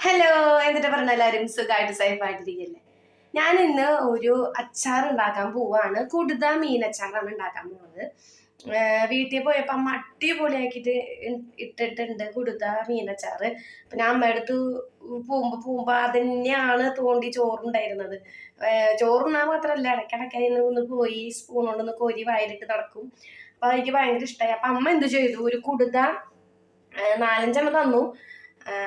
Hello എന്നിട്ട് പറഞ്ഞ എല്ലാവരും സുഖമായിട്ട് സേഫായിട്ടിരിക്കല്ലേ? ഞാൻ ഇന്ന് ഒരു അച്ചാർ ഉണ്ടാക്കാൻ പോവാണ്. കൂടുതൽ മീൻ അച്ചാറാണ് ഉണ്ടാക്കാൻ പോകുന്നത് വീട്ടിൽ പോയപ്പോൾ അമ്മ അടിപൊളിയാക്കിയിട്ട് ഇട്ടിട്ടുണ്ട് കൊടുത്ത മീനച്ചാറ്. അപ്പം ഞാൻ അമ്മയുടെ അടുത്ത് പോകുമ്പോൾ പോകുമ്പോൾ തന്നെയാണ് തോണ്ടി ചോറുണ്ടായിരുന്നത്. ചോറുണ്ണാൻ മാത്രമല്ല ഇടയ്ക്കിടയ്ക്ക് അതിന് ഒന്ന് പോയി സ്പൂൺ കൊണ്ടൊന്ന് കോരി വായിലിട്ട് നടക്കും. അപ്പം എനിക്ക് ഭയങ്കര ഇഷ്ടമായി അപ്പം അമ്മ എന്ത് ചെയ്തു? ഒരു കുടുത നാലഞ്ചെണ്ണം തന്നു.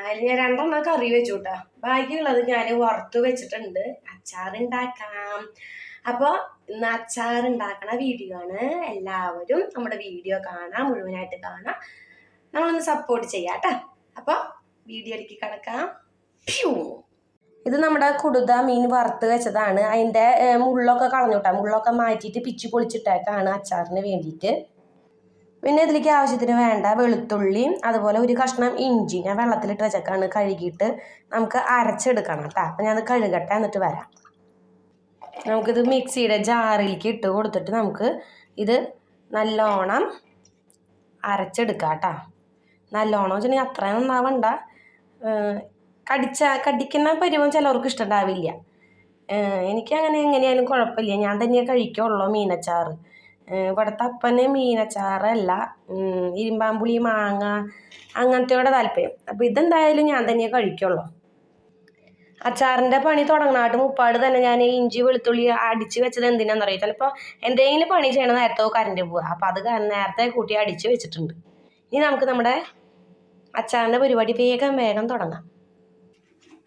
അതിൽ ഞാൻ രണ്ടെണ്ണം കറി വെച്ചു കേട്ടോ ബാക്കിയുള്ളത് ഞാൻ വറുത്ത് വെച്ചിട്ടുണ്ട്. അച്ചാർ ഉണ്ടാക്കാം അപ്പോൾ ഇന്ന് അച്ചാർ ഉണ്ടാക്കണ വീഡിയോ ആണ് എല്ലാവരും നമ്മുടെ വീഡിയോ കാണാം മുഴുവനായിട്ട് കാണാം. നമ്മളൊന്ന് സപ്പോർട്ട് ചെയ്യാം കേട്ടോ അപ്പോൾ വീഡിയോയിലേക്ക് കിടക്കാം. ഇത് നമ്മുടെ കുടുത മീൻ വറുത്ത് വെച്ചതാണ്. അതിന്റെ മുള്ളൊക്കെ കളഞ്ഞുവിട്ടാ മുള്ളൊക്കെ മാറ്റിയിട്ട് പിച്ചി പൊളിച്ചിട്ടേക്കാണ് അച്ചാറിന് വേണ്ടിയിട്ട്. പിന്നെ ഇതിലേക്ക് ആവശ്യത്തിന് വേണ്ട വെളുത്തുള്ളി അതുപോലെ ഒരു കഷ്ണം ഇഞ്ചി ഞാൻ വെള്ളത്തിലിട്ട് വെച്ചേക്കാണ് കഴുകിയിട്ട്. നമുക്ക് അരച്ചെടുക്കണം കേട്ടോ അപ്പം ഞാൻ അത് കഴുകട്ടെ എന്നിട്ട് വരാം. നമുക്കിത് മിക്സിയുടെ ജാറിലേക്ക് ഇട്ട് കൊടുത്തിട്ട് നമുക്ക് ഇത് നല്ലോണം അരച്ചെടുക്കാം കേട്ടോ. നല്ലോണം വെച്ചിട്ടുണ്ടെങ്കിൽ അത്രയും നന്നാവണ്ട. കടിച്ച കടിക്കുന്ന പരിവം ചിലവർക്ക് ഇഷ്ടമുണ്ടാവില്ല. എനിക്ക് അങ്ങനെ എങ്ങനെയായാലും കുഴപ്പമില്ല. ഞാൻ തന്നെ കഴിക്കുള്ളൂ മീനച്ചാറ്. ഇവിടുത്തെ അപ്പന് മീനച്ചാറല്ല ഇരുമ്പാമ്പുളി മാങ്ങ അങ്ങനത്തെയോടെ താല്പര്യം. അപ്പോൾ ഇതെന്തായാലും ഞാൻ തന്നെ കഴിക്കുള്ളൂ. അച്ചാറിന്റെ പണി തുടങ്ങണാട്ട് മുപ്പാട് തന്നെ ഞാൻ ഇഞ്ചി വെളുത്തുള്ളി അടിച്ച് വെച്ചത് എന്തിനാണെന്നറിയാം ചിലപ്പോൾ എന്തെങ്കിലും പണി ചെയ്യണ നേരത്തെ കറണ്ട് പോവുക. അപ്പോൾ അത് നേരത്തെ കൂട്ടി അടിച്ച് വെച്ചിട്ടുണ്ട്. ഇനി നമുക്ക് നമ്മുടെ അച്ചാറിന്റെ പരിപാടി വേഗം വേഗം തുടങ്ങാം.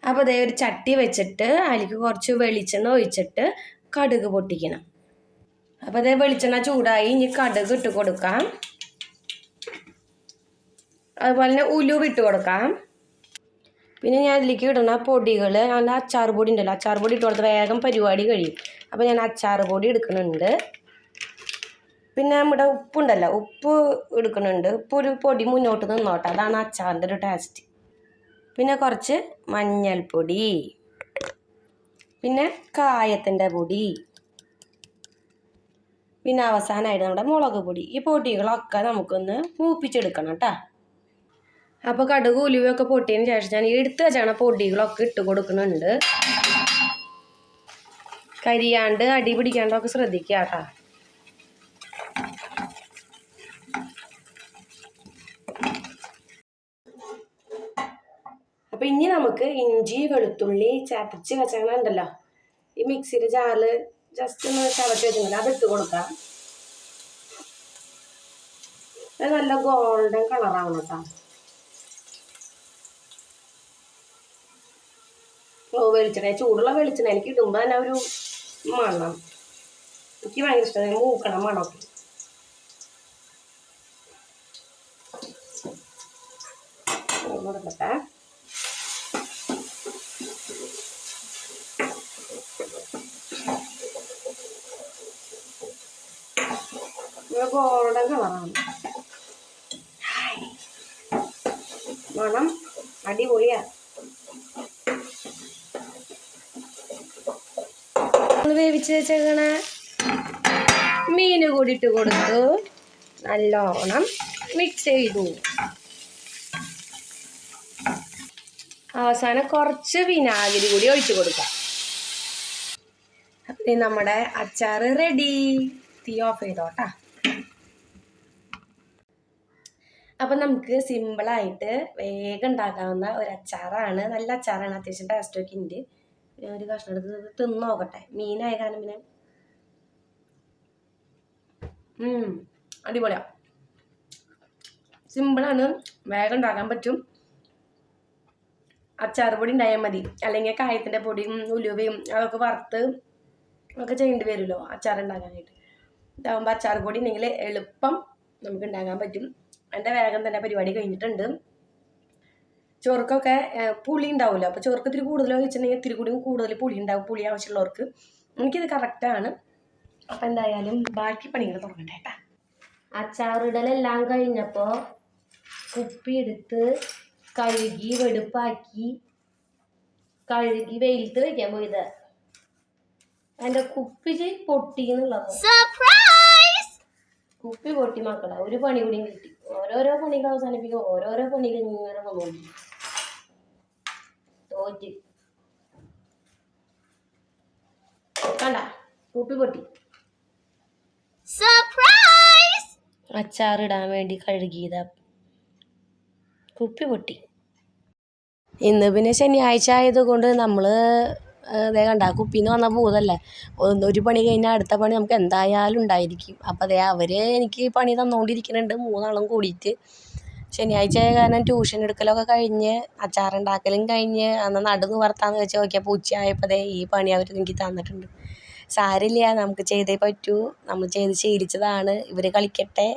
അപ്പോൾ അതേ ഒരു ചട്ടി വെച്ചിട്ട് അതിലേക്ക് കുറച്ച് വെളിച്ചെണ്ണ ഒഴിച്ചിട്ട് കടുക് പൊട്ടിക്കണം. അപ്പോൾ അതേ വെളിച്ചെണ്ണ ചൂടായി ഇനി കടുക് ഇട്ട് കൊടുക്കാം. അതുപോലെ തന്നെ ഉലുവ ഇട്ട് കൊടുക്കാം. പിന്നെ ഞാൻ ഇതിലേക്ക് ഇടുന്ന പൊടികൾ അതിന്റെ അച്ചാർ പൊടി ഉണ്ടല്ലോ അച്ചാർ പൊടി ഇട്ട് കൊടുത്ത് വേഗം പരിപാടി കഴിയും. അപ്പോൾ ഞാൻ അച്ചാർ പൊടി എടുക്കുന്നുണ്ട്. പിന്നെ നമ്മുടെ ഉപ്പുണ്ടല്ലോ ഉപ്പ് എടുക്കുന്നുണ്ട്. ഉപ്പ് ഒരു പൊടി മുന്നോട്ട് നിന്നോട്ടെ അതാണ് അച്ചാറിന്റെ ഒരു ടേസ്റ്റ് പിന്നെ കുറച്ച് മഞ്ഞൾപ്പൊടി പിന്നെ കായത്തിന്റെ പൊടി പിന്നെ അവസാനമായിട്ട് നമ്മുടെ മുളക് പൊടി. ഈ പൊടികളൊക്കെ നമുക്കൊന്ന് മൂപ്പിച്ചെടുക്കണം കേട്ടോ അപ്പോൾ കടുക് ഉലുവയൊക്കെ പൊട്ടിയതിന് ശേഷം ഞാൻ എടുത്ത് വെച്ചാണ് പൊടികളൊക്കെ ഇട്ട് കൊടുക്കുന്നുണ്ട്. കരിയാണ്ട് അടി പിടിക്കാണ്ടൊക്കെ ശ്രദ്ധിക്കുക കേട്ടോ. അപ്പം ഇനി നമുക്ക് ഇഞ്ചി വെളുത്തുള്ളി ചതച്ച് വെച്ചാണുണ്ടല്ലോ ഈ മിക്സിയുടെ ജാറിൽ ജസ്റ്റ് ഒന്ന് ചതച്ച് വെച്ചിട്ടുണ്ടല്ലോ അത് ഇട്ട് കൊടുക്കാം. നല്ല ഗോൾഡൻ കളറാവണം കേട്ടോ. വെളിച്ചെണ്ണ ചൂടുള്ള വെളിച്ചെണ്ണ എനിക്ക് ഇടുമ്പോൾ തന്നെ ഒരു മണം. എനിക്ക് ഭയങ്കര ഇഷ്ടമാണ് മൂക്കണം മണമൊക്കെ. ഗോൾഡൻ കളറാണ്. മണം അടിപൊളിയാ. ഒന്ന് വേവിച്ച് വെച്ചേക്കണ. മീൻ കൂടി ഇട്ട് കൊടുത്തു. നല്ലോണം മിക്സ് ചെയ്തു. അവസാനം കുറച്ച് വിനാഗിരി കൂടി ഒഴിച്ചു കൊടുക്കാം. അപ്പം നമ്മുടെ അച്ചാർ റെഡി തീ ഓഫ് ചെയ്തോട്ടാ. അപ്പം നമുക്ക് സിമ്പിളായിട്ട് വേഗം ഉണ്ടാക്കാവുന്ന ഒരു അച്ചാറാണ്. നല്ല അച്ചാറാണ്. അത്യാവശ്യം ടേസ്റ്റൊക്കെ ഉണ്ട്. ഒരു കഷ്ണം എടുത്ത് തിന്ന് നോക്കട്ടെ. മീനായ കാരണം പിന്നെ. അടിപൊളിയാ. സിമ്പിളാണ് വേഗം ഉണ്ടാക്കാൻ പറ്റും. അച്ചാർ പൊടി ഉണ്ടായാൽ മതി. അല്ലെങ്കിൽ കായത്തിന്റെ പൊടിയും ഉലുവയും അതൊക്കെ വറുത്ത് ഒക്കെ ചെയ്യേണ്ടി വരുമല്ലോ അച്ചാർ ഉണ്ടാക്കാനായിട്ട്. ഇതാകുമ്പോൾ അച്ചാർ പൊടി ഉണ്ടെങ്കിൽ എളുപ്പം നമുക്ക് ഉണ്ടാക്കാൻ പറ്റും. എന്റെ വേഗം തന്നെ പരിപാടി കഴിഞ്ഞിട്ടുണ്ട്. ചോർക്കൊക്കെ പുളി ഉണ്ടാവില്ല അപ്പോൾ ചോർക്ക് ഇത്തിരി കൂടുതൽ വെച്ചിട്ടുണ്ടെങ്കിൽ ഇത്തിരി കൂടി കൂടുതൽ പുളി ഉണ്ടാവും പുളി ആവശ്യമുള്ളവർക്ക്. എനിക്കിത് കറക്റ്റാണ് അപ്പം എന്തായാലും ബാക്കി പണികൾ തുടങ്ങട്ടെ കേട്ടാ അച്ചാറിടലെല്ലാം കഴിഞ്ഞപ്പോൾ കുപ്പി എടുത്ത് കഴുകി വെടുപ്പാക്കി കഴുകി വെയിലത്ത് വെക്കാൻ പോയത്. എന്റെ കുപ്പി പൊട്ടി എന്നുള്ളത് കുപ്പി പൊട്ടി മക്കളെ ഒരു പണി കൂടി കിട്ടി. ഓരോരോ പണികൾ അവസാനിപ്പിക്കും ഓരോരോ പണികൾ ഇങ്ങനെ വന്നോണ്ടി തോറ്റ് കണ്ട? കൂപ്പി പൊട്ടി. അച്ചാറിടാൻ വേണ്ടി കഴുകിയതാ. കുപ്പി പൊട്ടി. ഇന്ന് പിന്നെ ശനിയാഴ്ച ആയതുകൊണ്ട് നമ്മൾ അതേ കണ്ട കുപ്പിന്ന് വന്ന ഒന്ന് ഒരു പണി കഴിഞ്ഞാൽ അടുത്ത പണി നമുക്ക് എന്തായാലും ഉണ്ടായിരിക്കും. അപ്പോൾ അതേ അവർ എനിക്ക് പണി തന്നുകൊണ്ടിരിക്കുന്നുണ്ട് മൂന്നാളും കൂടിയിട്ട്. ശനിയാഴ്ച ആയ കാരണം ട്യൂഷൻ എടുക്കലൊക്കെ കഴിഞ്ഞ് അച്ചാറുണ്ടാക്കലും കഴിഞ്ഞ് അന്ന് നടു വർത്താന്ന് വെച്ച് നോക്കിയപ്പോൾ ഉച്ചയായപ്പോൾ ദേ ഈ പണി അവർ എനിക്ക് തന്നിട്ടുണ്ട്. സാരമില്ല നമുക്ക് ചെയ്തേ പറ്റൂ. നമ്മൾ ചെയ്ത് ശീലിച്ചതാണ്. ഇവർ കളിക്കട്ടെ